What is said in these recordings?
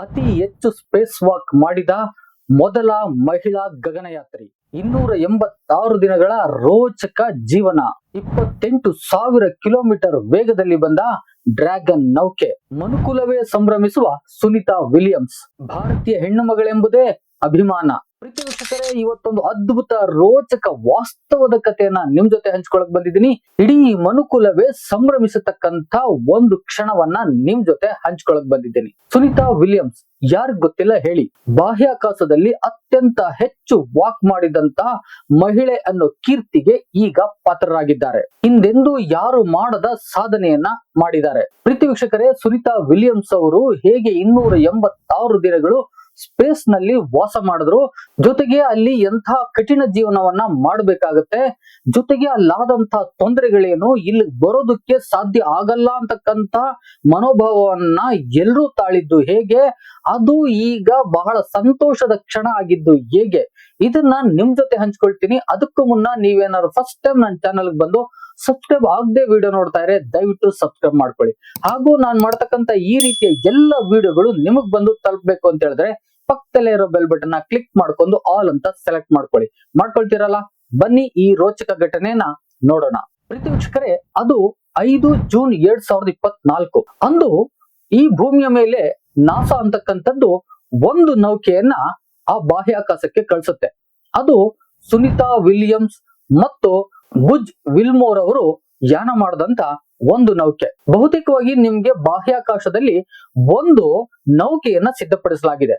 ಅತಿ ಹೆಚ್ಚು space walk ಮಾಡಿದ ಮೊದಲ ಮಹಿಳಾ ಗಗನಯಾತ್ರಿ. ಇನ್ನೂರ ಎಂಬತ್ತಾರು ದಿನಗಳ ರೋಚಕ ಜೀವನ. ಇಪ್ಪತ್ತೆಂಟು ಸಾವಿರ ಕಿಲೋಮೀಟರ್ ವೇಗದಲ್ಲಿ ಬಂದ ಡ್ರ್ಯಾಗನ್ ನೌಕೆ. ಮನುಕುಲವೇ ಸಂಭ್ರಮಿಸುವ ಸುನಿತಾ ವಿಲಿಯಮ್ಸ್. ಭಾರತೀಯ ಹೆಣ್ಣು ಮಗಳೆಂಬುದೇ ಅಭಿಮಾನ. ಪ್ರತಿ ಇವತ್ತೊಂದು ಅದ್ಭುತ ರೋಚಕ ವಾಸ್ತವದ ಕಥೆಯನ್ನ ನಿಮ್ ಜೊತೆ ಹಂಚ್ಕೊಳಕ್ ಬಂದಿದ್ದೀನಿ. ಇಡೀ ಮನುಕುಲವೇ ಸಂಭ್ರಮಿಸತಕ್ಕಂತ ಒಂದು ಕ್ಷಣವನ್ನ ನಿಮ್ ಜೊತೆ ಹಂಚ್ಕೊಳಕ್ ಬಂದಿದ್ದೀನಿ. ಸುನಿತಾ ವಿಲಿಯಮ್ಸ್ ಯಾರ್ ಗೊತ್ತಿಲ್ಲ ಹೇಳಿ. ಬಾಹ್ಯಾಕಾಶದಲ್ಲಿ ಅತ್ಯಂತ ಹೆಚ್ಚು ವಾಕ್ ಮಾಡಿದಂತ ಮಹಿಳೆ ಅನ್ನೋ ಕೀರ್ತಿಗೆ ಈಗ ಪಾತ್ರರಾಗಿದ್ದಾರೆ. ಹಿಂದೆಂದು ಯಾರು ಮಾಡದ ಸಾಧನೆಯನ್ನ ಮಾಡಿದ್ದಾರೆ. ಪ್ರೀತಿ ವೀಕ್ಷಕರೇ, ಸುನಿತಾ ವಿಲಿಯಮ್ಸ್ ಅವರು ಹೇಗೆ ಇನ್ನೂರ ಎಂಬತ್ತಾರು ದಿನಗಳು ಸ್ಪೇಸ್ನಲ್ಲಿ ವಾಸ ಮಾಡಿದ್ರು. ಜೊತೆಗೆ ಅಲ್ಲಿ ಎಂಥ ಕಠಿಣ ಜೀವನವನ್ನ ಮಾಡಬೇಕಾಗತ್ತೆ. ಜೊತೆಗೆ ಅಲ್ಲಾದಂತ ತೊಂದರೆಗಳೇನು ಇಲ್ಲಿ ಬರೋದಕ್ಕೆ ಸಾಧ್ಯ ಆಗಲ್ಲ ಅಂತಕ್ಕಂಥ ಮನೋಭಾವವನ್ನ ಎಲ್ಲರೂ ತಾಳಿದ್ದು ಹೇಗೆ? ಅದು ಈಗ ಬಹಳ ಸಂತೋಷದ ಕ್ಷಣ ಆಗಿದ್ದು ಹೇಗೆ? ಇದನ್ನ ನಿಮ್ ಜೊತೆ ಹಂಚ್ಕೊಳ್ತೀನಿ. ಅದಕ್ಕೂ ಮುನ್ನ ನೀವೇನಾದ್ರು ಫಸ್ಟ್ ಟೈಮ್ ನನ್ನ ಚಾನಲ್ಗೆ ಬಂದು ಸಬ್ಸ್ಕ್ರೈಬ್ ಆಗದೆ ವಿಡಿಯೋ ನೋಡ್ತಾ ಇದ್ರೆ ದಯವಿಟ್ಟು ಸಬ್ಸ್ಕ್ರೈಬ್ ಮಾಡ್ಕೊಳ್ಳಿ. ಹಾಗೂ ನಾನು ಮಾಡ್ತಕ್ಕಂತ ಈ ರೀತಿಯ ಎಲ್ಲ ವಿಡಿಯೋಗಳು ನಿಮಗ್ ಬಂದು ತಲುಪಬೇಕು ಅಂತ ಹೇಳಿದ್ರೆ ಪಕ್ಕದಲ್ಲೇ ಇರೋ ಬೆಲ್ ಬಟನ್ ಕ್ಲಿಕ್ ಮಾಡ್ಕೊಂಡು ಆಲ್ ಅಂತ ಸೆಲೆಕ್ಟ್ ಮಾಡ್ಕೊಳ್ಳಿ. ಮಾಡ್ಕೊಳ್ತೀರಲ್ಲ? ಬನ್ನಿ ಈ ರೋಚಕ ಘಟನೆನ ನೋಡೋಣ. ಪ್ರೀತಿ ವೀಕ್ಷಕರೇ ಅದು ಐದು ಜೂನ್ ಎರಡ್ ಸಾವಿರದ ಇಪ್ಪತ್ನಾಲ್ಕು. ಅಂದು ಈ ಭೂಮಿಯ ಮೇಲೆ ನಾಸಾ ಅಂತಕ್ಕಂಥದ್ದು ಒಂದು ನೌಕೆಯನ್ನ ಆ ಬಾಹ್ಯಾಕಾಶಕ್ಕೆ ಕಳಿಸುತ್ತೆ. ಅದು ಸುನಿತಾ ವಿಲಿಯಮ್ಸ್ ಮತ್ತು ಬುಜ್ ವಿಲ್ಮೋರ್ ಅವರು ಯಾನ ಮಾಡದಂತ ಒಂದು ನೌಕೆ. ಬಹುತೇಕವಾಗಿ ನಿಮ್ಗೆ ಬಾಹ್ಯಾಕಾಶದಲ್ಲಿ ಒಂದು ನೌಕೆಯನ್ನ ಸಿದ್ಧಪಡಿಸಲಾಗಿದೆ.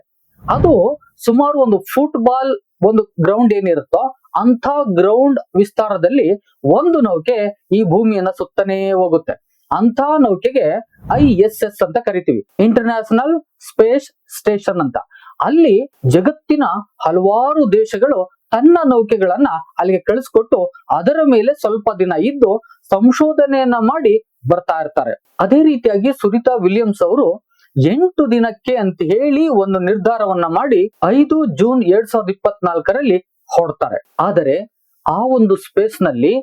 ಅದು ಸುಮಾರು ಒಂದು ಫುಟ್ಬಾಲ್ ಒಂದು ಗ್ರೌಂಡ್ ಏನಿರುತ್ತೋ ಅಂತ ಗ್ರೌಂಡ್ ವಿಸ್ತಾರದಲ್ಲಿ ಒಂದು ನೌಕೆ ಈ ಭೂಮಿಯನ್ನ ಸುತ್ತನೇ ಹೋಗುತ್ತೆ. ಅಂತ ನೌಕೆಗೆ ಐ ಎಸ್ ಎಸ್ ಅಂತ ಕರಿತೀವಿ. ಇಂಟರ್ನ್ಯಾಷನಲ್ ಸ್ಪೇಸ್ ಸ್ಟೇಷನ್ ಅಂತ. ಅಲ್ಲಿ ಜಗತ್ತಿನ ಹಲವಾರು ದೇಶಗಳು ತನ್ನ ನೌಕೆಗಳನ್ನ ಅಲ್ಲಿಗೆ ಕಳಿಸ್ಕೊಟ್ಟು ಅದರ ಮೇಲೆ ಸ್ವಲ್ಪ ದಿನ ಇದ್ದು ಸಂಶೋಧನೆಯನ್ನ ಮಾಡಿ ಬರ್ತಾ ಇರ್ತಾರೆ. ಅದೇ ರೀತಿಯಾಗಿ ಸುನಿತಾ ವಿಲಿಯಮ್ಸ್ ಅವರು ಎಂಟು ದಿನಕ್ಕೆ ಅಂತ ಹೇಳಿ ಒಂದು ನಿರ್ಧಾರವನ್ನ ಮಾಡಿ ಐದು ಜೂನ್ ಎರಡ್ ಸಾವಿರದ ಇಪ್ಪತ್ನಾಲ್ಕರಲ್ಲಿ ಹೊರಡ್ತಾರೆ. ಆದರೆ ಆ ಒಂದು ಸ್ಪೇಸ್ನಲ್ಲಿ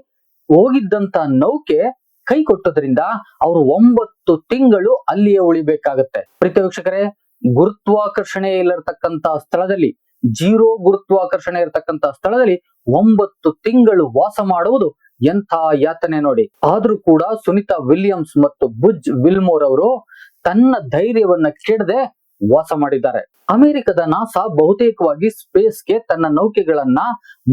ಹೋಗಿದ್ದಂತ ನೌಕೆ ಕೈ ಕೊಟ್ಟದ್ರಿಂದ ಅವರು ಒಂಬತ್ತು ತಿಂಗಳು ಅಲ್ಲಿಯೇ ಉಳಿಬೇಕಾಗತ್ತೆ. ಪ್ರೀತಿ ವೀಕ್ಷಕರೇ, ಗುರುತ್ವಾಕರ್ಷಣೆ ಇಲ್ಲಿರ್ತಕ್ಕಂತ ಸ್ಥಳದಲ್ಲಿ ಜೀರೋ ಗುರುತ್ವಾಕರ್ಷಣೆ ಇರತಕ್ಕಂತ ಸ್ಥಳದಲ್ಲಿ ಒಂಬತ್ತು ತಿಂಗಳು ವಾಸ ಮಾಡುವುದು ಎಂಥ ಯಾತನೆ ನೋಡಿ. ಆದ್ರೂ ಕೂಡ ಸುನಿತಾ ವಿಲಿಯಮ್ಸ್ ಮತ್ತು ಬುಜ್ ವಿಲ್ಮೋರ್ ಅವರು ತನ್ನ ಧೈರ್ಯವನ್ನ ಕೆಡದೆ ವಾಸ ಮಾಡಿದ್ದಾರೆ. ಅಮೆರಿಕದ ನಾಸಾ ಬಹುತೇಕವಾಗಿ ಸ್ಪೇಸ್ಗೆ ತನ್ನ ನೌಕೆಗಳನ್ನ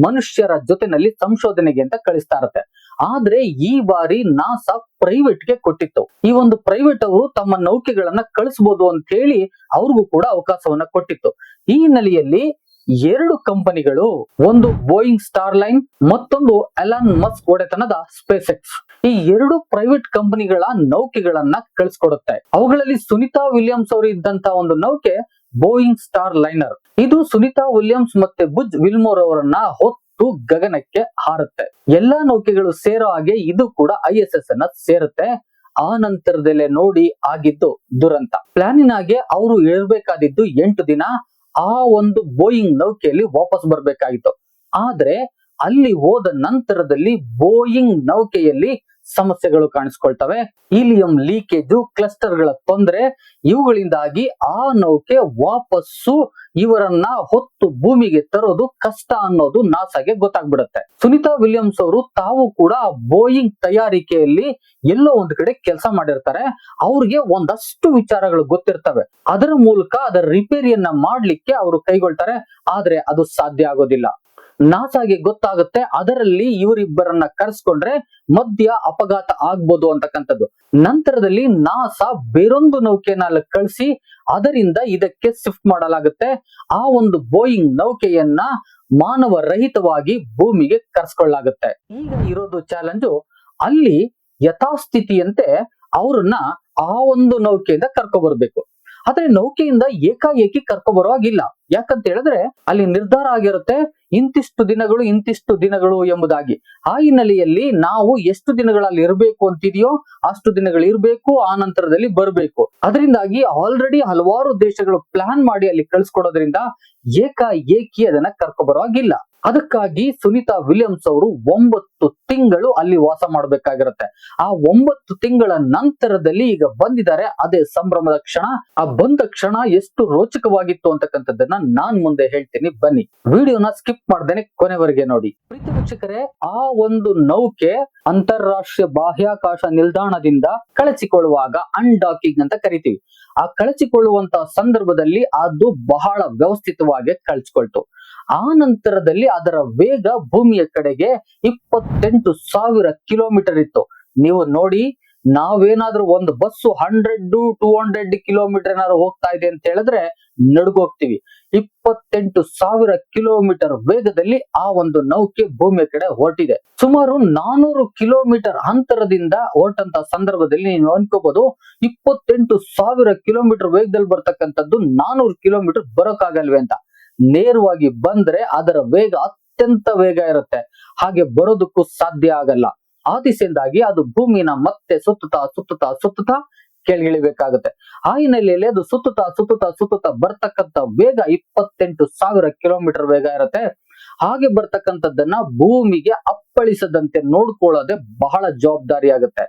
ಮನುಷ್ಯರ ಜೊತೆನಲ್ಲಿ ಸಂಶೋಧನೆಗೆ ಅಂತ ಕಳಿಸ್ತಾ ಇರತ್ತೆ ಆದ್ರೆ ಈ ಬಾರಿ ನಾಸಾ ಪ್ರೈವೇಟ್ಗೆ ಕೊಟ್ಟಿತ್ತು. ಈ ಒಂದು ಪ್ರೈವೇಟ್ ಅವರು ತಮ್ಮ ನೌಕೆಗಳನ್ನ ಕಳಿಸಬಹುದು ಅಂತ ಹೇಳಿ ಅವ್ರಿಗೂ ಕೂಡ ಅವಕಾಶವನ್ನ ಕೊಟ್ಟಿತ್ತು. ಈ ಹಿನ್ನೆಲೆಯಲ್ಲಿ ಎರಡು ಕಂಪನಿಗಳು, ಒಂದು ಬೋಯಿಂಗ್ ಸ್ಟಾರ್ ಲೈನ್ ಮತ್ತೊಂದು ಎಲಾನ್ ಮಸ್ಕ್ ಒಡೆತನದ ಸ್ಪೇಸ್ ಎಕ್ಸ್ ಈ ಎರಡು ಪ್ರೈವೇಟ್ ಕಂಪನಿಗಳ ನೌಕೆಗಳನ್ನ ಕಳಿಸ್ಕೊಡುತ್ತೆ. ಅವುಗಳಲ್ಲಿ ಸುನಿತಾ ವಿಲಿಯಮ್ಸ್ ಅವರು ಇದ್ದಂತ ಒಂದು ನೌಕೆ ಬೋಯಿಂಗ್ ಸ್ಟಾರ್ ಲೈನರ್ ಇದು ಸುನಿತಾ ವಿಲಿಯಮ್ಸ್ ಮತ್ತೆ ಬುಜ್ ವಿಲ್ಮೋರ್ ಅವರನ್ನ ಹೊತ್ತು ಗಗನಕ್ಕೆ ಹಾರುತ್ತೆ. ಎಲ್ಲಾ ನೌಕೆಗಳು ಸೇರೋ ಹಾಗೆ ಇದು ಕೂಡ ಐ ಎಸ್ ಎಸ್ ಅನ್ನ ಸೇರುತ್ತೆ. ಆ ನಂತರದಲ್ಲೇ ನೋಡಿ ಆಗಿದ್ದು ದುರಂತ. ಪ್ಲಾನಿನಾಗೆ ಅವರು ಇರಬೇಕಾದಿದ್ದು ಎಂಟು ದಿನ. ಆ ಒಂದು ಬೋಯಿಂಗ್ ನೌಕೆಯಲ್ಲಿ ವಾಪಸ್ ಬರಬೇಕಾಗಿತ್ತು ಆದ್ರೆ ಅಲ್ಲಿ ಹೋದ ನಂತರದಲ್ಲಿ ಬೋಯಿಂಗ್ ನೌಕೆಯಲ್ಲಿ ಸಮಸ್ಯೆಗಳು ಕಾಣಿಸ್ಕೊಳ್ತವೆ. ಈಲಿಯಂ ಲೀಕೇಜು ಕ್ಲಸ್ಟರ್ಗಳ ತೊಂದರೆ, ಇವುಗಳಿಂದಾಗಿ ಆ ನೌಕೆ ವಾಪಸ್ಸು ಇವರನ್ನ ಹೊತ್ತು ಭೂಮಿಗೆ ತರೋದು ಕಷ್ಟ ಅನ್ನೋದು ನಾಸಾಗೆ ಗೊತ್ತಾಗ್ಬಿಡುತ್ತೆ. ಸುನಿತಾ ವಿಲಿಯಮ್ಸ್ ಅವರು ತಾವು ಕೂಡ ಬೋಯಿಂಗ್ ತಯಾರಿಕೆಯಲ್ಲಿ ಎಲ್ಲೋ ಒಂದ್ ಕಡೆ ಕೆಲಸ ಮಾಡಿರ್ತಾರೆ. ಅವ್ರಿಗೆ ಒಂದಷ್ಟು ವಿಚಾರಗಳು ಗೊತ್ತಿರ್ತವೆ. ಅದರ ಮೂಲಕ ಅದರ ರಿಪೇರಿಯನ್ನ ಮಾಡ್ಲಿಕ್ಕೆ ಅವರು ಕೈಗೊಳ್ತಾರೆ. ಆದ್ರೆ ಅದು ಸಾಧ್ಯ ಆಗೋದಿಲ್ಲ. ನಾಸಾಗೆ ಗೊತ್ತಾಗುತ್ತೆ, ಅದರಲ್ಲಿ ಇವರಿಬ್ಬರನ್ನ ಕರೆಸ್ಕೊಂಡ್ರೆ ಮಧ್ಯ ಅಪಘಾತ ಆಗ್ಬೋದು ಅಂತಕ್ಕಂಥದ್ದು. ನಂತರದಲ್ಲಿ ನಾಸಾ ಬೇರೊಂದು ನೌಕೆನ ಕಳಿಸಿ, ಅದರಿಂದ ಇದಕ್ಕೆ ಶಿಫ್ಟ್ ಮಾಡಲಾಗುತ್ತೆ. ಆ ಒಂದು ಬೋಯಿಂಗ್ ನೌಕೆಯನ್ನ ಮಾನವ ರಹಿತವಾಗಿ ಭೂಮಿಗೆ ಕರೆಸ್ಕೊಳ್ಳಾಗುತ್ತೆ. ಈಗ ಇರೋದು ಚಾಲೆಂಜು, ಅಲ್ಲಿ ಯಥಾಸ್ಥಿತಿಯಂತೆ ಅವ್ರನ್ನ ಆ ಒಂದು ನೌಕೆಯಿಂದ ಕರ್ಕೊ ಬರ್ಬೇಕು ಆದ್ರೆ ನೌಕೆಯಿಂದ ಏಕಾಏಕಿ ಕರ್ಕೊ ಬರುವಾಗಿಲ್ಲ ಯಾಕಂತ ಹೇಳಿದ್ರೆ, ಅಲ್ಲಿ ನಿರ್ಧಾರ ಆಗಿರುತ್ತೆ ಇಂತಿಷ್ಟು ದಿನಗಳು ಇಂತಿಷ್ಟು ದಿನಗಳು ಎಂಬುದಾಗಿ. ಆ ಹಿನ್ನೆಲೆಯಲ್ಲಿ ನಾವು ಎಷ್ಟು ದಿನಗಳಲ್ಲಿ ಇರಬೇಕು ಅಂತಿದೆಯೋ ಅಷ್ಟು ದಿನಗಳು ಇರಬೇಕು, ಆ ನಂತರದಲ್ಲಿ ಬರಬೇಕು. ಅದರಿಂದಾಗಿ ಆಲ್ರೆಡಿ ಹಲವಾರು ದೇಶಗಳು ಪ್ಲಾನ್ ಮಾಡಿ ಅಲ್ಲಿ ಕಳ್ಸಿಕೊಡೋದ್ರಿಂದ ಏಕಾಏಕಿ ಅದನ್ನ ಕರ್ಕೊ ಬರುವಾಗಿಲ್ಲ ಅದಕ್ಕಾಗಿ ಸುನೀತಾ ವಿಲಿಯಮ್ಸ್ ಅವರು ಒಂಬತ್ತು ತಿಂಗಳು ಅಲ್ಲಿ ವಾಸ ಮಾಡಬೇಕಾಗಿರುತ್ತೆ. ಆ ಒಂಬತ್ತು ತಿಂಗಳ ನಂತರದಲ್ಲಿ ಈಗ ಬಂದಿದ್ದಾರೆ, ಅದೇ ಸಂಭ್ರಮದ ಕ್ಷಣ. ಆ ಬಂದ ಕ್ಷಣ ಎಷ್ಟು ರೋಚಕವಾಗಿತ್ತು ಅಂತಕ್ಕಂಥದ್ದನ್ನ ನಾನ್ ಮುಂದೆ ಹೇಳ್ತೀನಿ, ಬನ್ನಿ. ವಿಡಿಯೋನ ಸ್ಕಿಪ್ ಮಾಡ್ದೇನೆ ಕೊನೆವರೆಗೆ ನೋಡಿ. ಪ್ರೀತಿ ವೀಕ್ಷಕರೇ, ಆ ಒಂದು ನೌಕೆ ಅಂತಾರಾಷ್ಟ್ರೀಯ ಬಾಹ್ಯಾಕಾಶ ನಿಲ್ದಾಣದಿಂದ ಕಳಚಿಕೊಳ್ಳುವಾಗ ಅನ್ಡಾಕಿಂಗ್ ಅಂತ ಕರಿತೀವಿ. ಆ ಕಳಚಿಕೊಳ್ಳುವಂತ ಸಂದರ್ಭದಲ್ಲಿ ಅದು ಬಹಳ ವ್ಯವಸ್ಥಿತವಾಗಿ ಕಳಚಿಕೊಳ್ತು. ಆ ನಂತರದಲ್ಲಿ ಅದರ ವೇಗ ಭೂಮಿಯ ಕಡೆಗೆ ಇಪ್ಪತ್ತೆಂಟು ಸಾವಿರ ಕಿಲೋಮೀಟರ್ ಇತ್ತು. ನೀವು ನೋಡಿ, ನಾವೇನಾದ್ರೂ ಒಂದು bus hundred two hundred kilometre ಏನಾದ್ರು ಹೋಗ್ತಾ ಇದೆ ಅಂತ ಹೇಳಿದ್ರೆ ನಡ್ಗೋಗ್ತೀವಿ ಇಪ್ಪತ್ತೆಂಟು ಸಾವಿರ ಕಿಲೋಮೀಟರ್ ವೇಗದಲ್ಲಿ ಆ ಒಂದು ನೌಕೆ ಭೂಮಿಯ ಕಡೆ ಹೊರಟಿದೆ. ಸುಮಾರು ನಾನೂರು ಕಿಲೋಮೀಟರ್ ಅಂತರದಿಂದ ಹೊರಟಂತ ಸಂದರ್ಭದಲ್ಲಿ ನೀವು ಅನ್ಕೋಬಹುದು ಇಪ್ಪತ್ತೆಂಟು ಸಾವಿರ ಕಿಲೋಮೀಟರ್ ವೇಗದಲ್ಲಿ ಬರ್ತಕ್ಕಂಥದ್ದು ನಾನೂರು ಕಿಲೋಮೀಟರ್ ಬರೋಕ್ಕಾಗಲ್ವೇ ಅಂತ. ನೇರವಾಗಿ ಬಂದ್ರೆ ಅದರ ವೇಗ ಅತ್ಯಂತ ವೇಗ ಇರುತ್ತೆ. ಹಾಗೆ ಬರೋದಕ್ಕೂ ಸಾಧ್ಯ ಆಗಲ್ಲ. ಆ ದಿಸೆಯಿಂದಾಗಿ ಅದು ಭೂಮಿನ ಮತ್ತೆ ಸುತ್ತುತ್ತಾ ಸುತ್ತುತ್ತಾ ಸುತ್ತುತ್ತಾ ಕೆಳಗಿಳಿಬೇಕಾಗುತ್ತೆ. ಆ ಹಿನ್ನೆಲೆಯಲ್ಲಿ ಅದು ಸುತ್ತುತ್ತಾ ಸುತ್ತುತ್ತಾ ಸುತ್ತುತ್ತಾ ಬರ್ತಕ್ಕಂಥ ವೇಗ ಇಪ್ಪತ್ತೆಂಟು ಸಾವಿರ ಕಿಲೋಮೀಟರ್ ವೇಗ ಇರುತ್ತೆ. ಹಾಗೆ ಬರ್ತಕ್ಕಂಥದ್ದನ್ನ ಭೂಮಿಗೆ ಅಪ್ಪಳಿಸದಂತೆ ನೋಡ್ಕೊಳ್ಳೋದೆ ಬಹಳ ಜವಾಬ್ದಾರಿ ಆಗುತ್ತೆ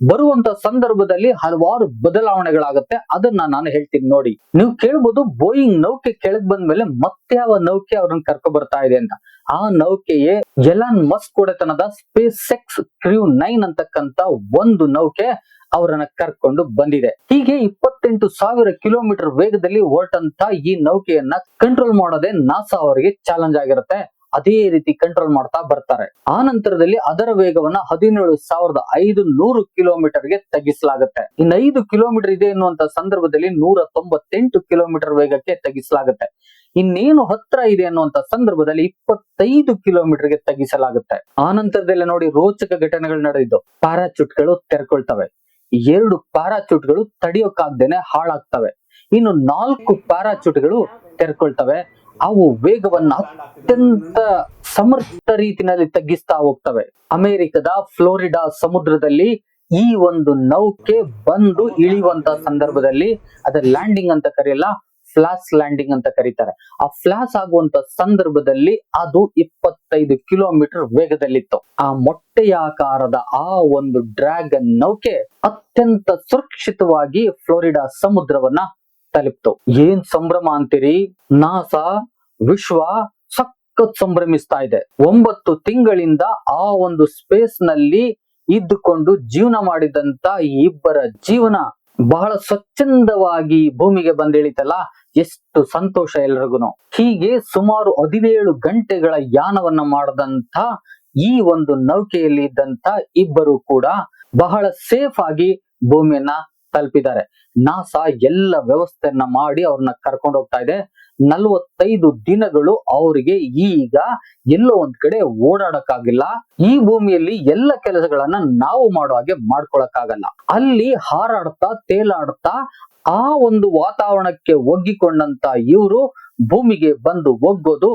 ಬರುವಂತ ಸಂದರ್ಭದಲ್ಲಿ ಹಲವಾರು ಬದಲಾವಣೆಗಳಾಗುತ್ತೆ. ಅದನ್ನ ನಾನು ಹೇಳ್ತೀನಿ ನೋಡಿ. ನೀವು ಕೇಳ್ಬೋದು ಬೋಯಿಂಗ್ ನೌಕೆ ಕೆಳಗ್ ಬಂದ್ಮೇಲೆ ಮತ್ತೆ ಯಾವ ನೌಕೆ ಅವ್ರನ್ನ ಕರ್ಕೊ ಬರ್ತಾ ಇದೆ ಅಂತ. ಆ ನೌಕೆಯೇ ಎಲಾನ್ ಮಸ್ಕ್ ಒಡೆತನದ ಸ್ಪೇಸ್ ಎಕ್ಸ್ ಕ್ರ್ಯೂ ನೈನ್ ಅಂತಕ್ಕಂತ ಒಂದು ನೌಕೆ ಅವರನ್ನ ಕರ್ಕೊಂಡು ಬಂದಿದೆ. ಹೀಗೆ ಇಪ್ಪತ್ತೆಂಟು ಸಾವಿರ ಕಿಲೋಮೀಟರ್ ವೇಗದಲ್ಲಿ ಹೊರಟಂತ ಈ ನೌಕೆಯನ್ನ ಕಂಟ್ರೋಲ್ ಮಾಡೋದೇ ನಾಸಾ ಅವರಿಗೆ ಚಾಲೆಂಜ್ ಆಗಿರುತ್ತೆ. ಅದೇ ರೀತಿ ಕಂಟ್ರೋಲ್ ಮಾಡ್ತಾ ಬರ್ತಾರೆ. ಆ ನಂತರದಲ್ಲಿ ಅದರ ವೇಗವನ್ನ ಹದಿನೇಳು ಸಾವಿರದ ಐದು ನೂರು ಕಿಲೋಮೀಟರ್ಗೆ ತಗ್ಗಿಸಲಾಗುತ್ತೆ. ಇನ್ನು ಐದು ಕಿಲೋಮೀಟರ್ ಇದೆ ಎನ್ನುವಂತ ಸಂದರ್ಭದಲ್ಲಿ ನೂರ ತೊಂಬತ್ತೆಂಟು ಕಿಲೋಮೀಟರ್ ವೇಗಕ್ಕೆ ತಗ್ಗಿಸಲಾಗುತ್ತೆ. ಇನ್ನೇನು ಹತ್ರ ಇದೆ ಅನ್ನುವಂತ ಸಂದರ್ಭದಲ್ಲಿ ಇಪ್ಪತ್ತೈದು ಕಿಲೋಮೀಟರ್ಗೆ ತಗ್ಗಿಸಲಾಗುತ್ತೆ. ಆ ನಂತರದಲ್ಲಿ ನೋಡಿ ರೋಚಕ ಘಟನೆಗಳು ನಡೆದಿದ್ದು. ಪ್ಯಾರಾಚೂಟ್ಗಳು ತೆರ್ಕೊಳ್ತವೆ. ಎರಡು ಪ್ಯಾರಾಚೂಟ್ಗಳು ತಡಿಯೋಕಾಗ್ದೇನೆ ಹಾಳಾಗ್ತವೆ. ಇನ್ನು ನಾಲ್ಕು ಪ್ಯಾರಾಚೂಟ್ಗಳು ತೆರ್ಕೊಳ್ತವೆ. ಅವು ವೇಗವನ್ನ ಅತ್ಯಂತ ಸಮರ್ಥ ರೀತಿಯಲ್ಲಿ ತಗ್ಗಿಸ್ತಾ ಹೋಗ್ತವೆ. ಅಮೆರಿಕದ ಫ್ಲೋರಿಡಾ ಸಮುದ್ರದಲ್ಲಿ ಈ ಒಂದು ನೌಕೆ ಬಂದು ಇಳಿಯುವಂತ ಸಂದರ್ಭದಲ್ಲಿ ಅದ ಲ್ಯಾಂಡಿಂಗ್ ಅಂತ ಕರೆಯಲ್ಲ, ಫ್ಲಾಸ್ ಲ್ಯಾಂಡಿಂಗ್ ಅಂತ ಕರೀತಾರೆ. ಆ ಫ್ಲಾಶ್ ಆಗುವಂತ ಸಂದರ್ಭದಲ್ಲಿ ಅದು ಇಪ್ಪತ್ತೈದು ಕಿಲೋಮೀಟರ್ ವೇಗದಲ್ಲಿತ್ತು. ಆ ಮೊಟ್ಟೆಯಾಕಾರದ ಆ ಒಂದು ಡ್ರ್ಯಾಗನ್ ನೌಕೆ ಅತ್ಯಂತ ಸುರಕ್ಷಿತವಾಗಿ ಫ್ಲೋರಿಡಾ ಸಮುದ್ರವನ್ನ ತಲುಪ್ತು. ಏನ್ ಸಂಭ್ರಮ ಅಂತೀರಿ? ನಾಸಾ, ವಿಶ್ವ ಸಖತ್ ಸಂಭ್ರಮಿಸ್ತಾ ಇದೆ. ಒಂಬತ್ತು ತಿಂಗಳಿಂದ ಆ ಒಂದು ಸ್ಪೇಸ್ನಲ್ಲಿ ಇದ್ದುಕೊಂಡು ಜೀವನ ಮಾಡಿದಂತ ಇಬ್ಬರ ಜೀವನ ಬಹಳ ಸ್ವಚ್ಛಂದವಾಗಿ ಭೂಮಿಗೆ ಬಂದಿಳಿತಲ್ಲ, ಎಷ್ಟು ಸಂತೋಷ ಎಲ್ರಿಗೂ ಹೀಗೆ ಸುಮಾರು ಹದಿನೇಳು ಗಂಟೆಗಳ ಯಾನವನ್ನ ಮಾಡದಂತ ಈ ಒಂದು ನೌಕೆಯಲ್ಲಿ ಇದ್ದಂತ ಇಬ್ಬರು ಕೂಡ ಬಹಳ ಸೇಫ್ ಆಗಿ ಭೂಮಿಯನ್ನ ತಲುಪಿದ್ದಾರೆ. ನಾಸಾ ಎಲ್ಲ ವ್ಯವಸ್ಥೆಯನ್ನ ಮಾಡಿ ಅವ್ರನ್ನ ಕರ್ಕೊಂಡು ಹೋಗ್ತಾ ಇದೆ. ನಲವತ್ತೈದು ದಿನಗಳು ಅವರಿಗೆ ಈಗ ಎಲ್ಲೋ ಒಂದ್ ಕಡೆ ಓಡಾಡಕ್ಕಾಗಿಲ್ಲ. ಈ ಭೂಮಿಯಲ್ಲಿ ಎಲ್ಲ ಕೆಲಸಗಳನ್ನ ನಾವು ಮಾಡೋ ಹಾಗೆ ಮಾಡ್ಕೊಳಕ್ಕಾಗಲ್ಲ. ಅಲ್ಲಿ ಹಾರಾಡ್ತಾ, ತೇಲಾಡ್ತಾ ಆ ಒಂದು ವಾತಾವರಣಕ್ಕೆ ಒಗ್ಗಿಕೊಂಡಂತ ಇವರು ಭೂಮಿಗೆ ಬಂದು ಒಗ್ಗೋದು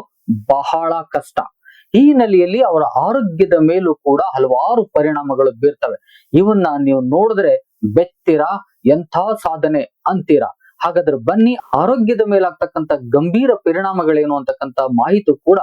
ಬಹಳ ಕಷ್ಟ. ಈ ನೆಲೆಯಲ್ಲಿ ಅವರ ಆರೋಗ್ಯದ ಮೇಲೂ ಕೂಡ ಹಲವಾರು ಪರಿಣಾಮಗಳು ಬೀರ್ತವೆ. ಇವನ್ನ ನೀವು ನೋಡಿದ್ರೆ ಬೆತ್ತೀರಾ, ಎಂಥ ಸಾಧನೆ ಅಂತೀರಾ? ಹಾಗಾದ್ರೆ ಬನ್ನಿ, ಆರೋಗ್ಯದ ಮೇಲಾಗ್ತಕ್ಕಂಥ ಗಂಭೀರ ಪರಿಣಾಮಗಳೇನು ಅಂತಕ್ಕಂಥ ಮಾಹಿತಿ ಕೂಡ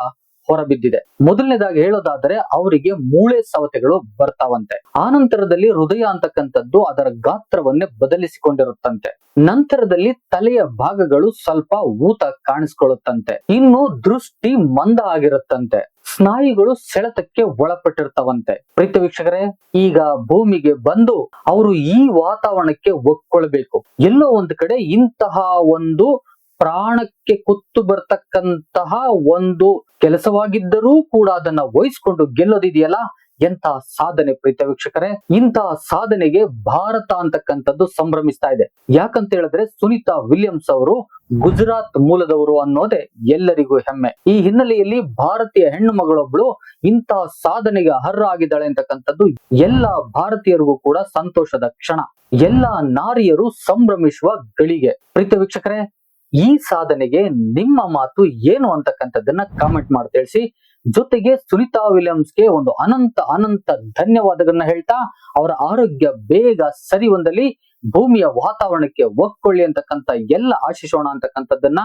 ಹೊರಬಿದ್ದಿದೆ. ಮೊದಲನೇದಾಗಿ ಹೇಳೋದಾದ್ರೆ, ಅವರಿಗೆ ಮೂಳೆ ಸವತೆಗಳು ಬರ್ತಾವಂತೆ. ಆ ನಂತರದಲ್ಲಿ ಹೃದಯ ಅಂತಕ್ಕಂಥದ್ದು ಅದರ ಗಾತ್ರವನ್ನೇ ಬದಲಿಸಿಕೊಂಡಿರುತ್ತಂತೆ. ನಂತರದಲ್ಲಿ ತಲೆಯ ಭಾಗಗಳು ಸ್ವಲ್ಪ ಊತ ಕಾಣಿಸ್ಕೊಳ್ಳುತ್ತಂತೆ. ಇನ್ನು ದೃಷ್ಟಿ ಮಂದ ಆಗಿರುತ್ತಂತೆ. ಸ್ನಾಯುಗಳು ಸೆಳೆತಕ್ಕೆ ಒಳಪಟ್ಟಿರ್ತಾವಂತೆ. ಪ್ರೀತಿ ವೀಕ್ಷಕರೇ, ಈಗ ಭೂಮಿಗೆ ಬಂದು ಅವರು ಈ ವಾತಾವರಣಕ್ಕೆ ಒಕ್ಕೊಳ್ಬೇಕು. ಎಲ್ಲೋ ಒಂದು ಕಡೆ ಇಂತಹ ಒಂದು ಪ್ರಾಣಕ್ಕೆ ಕುತ್ತು ಬರ್ತಕ್ಕಂತಹ ಒಂದು ಕೆಲಸವಾಗಿದ್ದರೂ ಕೂಡ ಅದನ್ನ ವಹಿಸ್ಕೊಂಡು ಗೆಲ್ಲೋದಿದೆಯಲ್ಲ? ಎಂತಹ ಸಾಧನೆ ಪ್ರೀತ ವೀಕ್ಷಕರೇ? ಇಂತಹ ಸಾಧನೆಗೆ ಭಾರತ ಅಂತಕ್ಕಂಥದ್ದು ಸಂಭ್ರಮಿಸ್ತಾ ಇದೆ. ಯಾಕಂತ ಹೇಳಿದ್ರೆ ಸುನೀತಾ ವಿಲಿಯಮ್ಸ್ ಅವರು ಗುಜರಾತ್ ಮೂಲದವರು ಅನ್ನೋದೇ ಎಲ್ಲರಿಗೂ ಹೆಮ್ಮೆ. ಈ ಹಿನ್ನೆಲೆಯಲ್ಲಿ ಭಾರತೀಯ ಹೆಣ್ಣು ಮಗಳೊಬ್ಳು ಇಂತಹ ಸಾಧನೆಗೆ ಅರ್ಹ ಆಗಿದ್ದಾಳೆ ಅಂತಕ್ಕಂಥದ್ದು ಎಲ್ಲ ಭಾರತೀಯರಿಗೂ ಕೂಡ ಸಂತೋಷದ ಕ್ಷಣ. ಎಲ್ಲ ನಾರಿಯರು ಸಂಭ್ರಮಿಸುವ ಗಳಿಗೆ. ಪ್ರೀತ ವೀಕ್ಷಕರೇ, ಈ ಸಾಧನೆಗೆ ನಿಮ್ಮ ಮಾತು ಏನು ಅಂತಕ್ಕಂಥದ್ದನ್ನ ಕಾಮೆಂಟ್ ಮಾಡಿ ತಿಳಿಸಿ. ಜೊತೆಗೆ ಸುನಿತಾ ವಿಲಿಯಮ್ಸ್ಗೆ ಒಂದು ಅನಂತ ಅನಂತ ಧನ್ಯವಾದಗಳನ್ನ ಹೇಳ್ತಾ ಅವರ ಆರೋಗ್ಯ ಬೇಗ ಸರಿ ಹೊಂದಲಿ, ಭೂಮಿಯ ವಾತಾವರಣಕ್ಕೆ ಒಕ್ಕೊಳ್ಳಿ ಅಂತಕ್ಕಂಥ ಎಲ್ಲ ಆಶಿಸೋಣ ಅಂತಕ್ಕಂಥದ್ದನ್ನ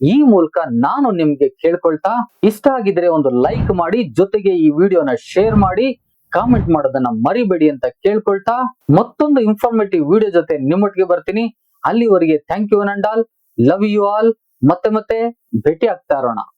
ಈ ಮೂಲಕ ನಾನು ನಿಮ್ಗೆ ಕೇಳ್ಕೊಳ್ತಾ, ಇಷ್ಟ ಆಗಿದ್ರೆ ಒಂದು ಲೈಕ್ ಮಾಡಿ, ಜೊತೆಗೆ ಈ ವಿಡಿಯೋನ ಶೇರ್ ಮಾಡಿ, ಕಾಮೆಂಟ್ ಮಾಡೋದನ್ನ ಮರಿಬೇಡಿ ಅಂತ ಕೇಳ್ಕೊಳ್ತಾ, ಮತ್ತೊಂದು ಇನ್ಫಾರ್ಮೇಟಿವ್ ವಿಡಿಯೋ ಜೊತೆ ನಿಮ್ಮೊಟ್ಟಿಗೆ ಬರ್ತೀನಿ. ಅಲ್ಲಿವರೆಗೆ thank you all love you all ಮತ್ತೆ ಮತ್ತೆ ಭೇಟಿ ಆಗ್ತಾ ಇರೋಣ.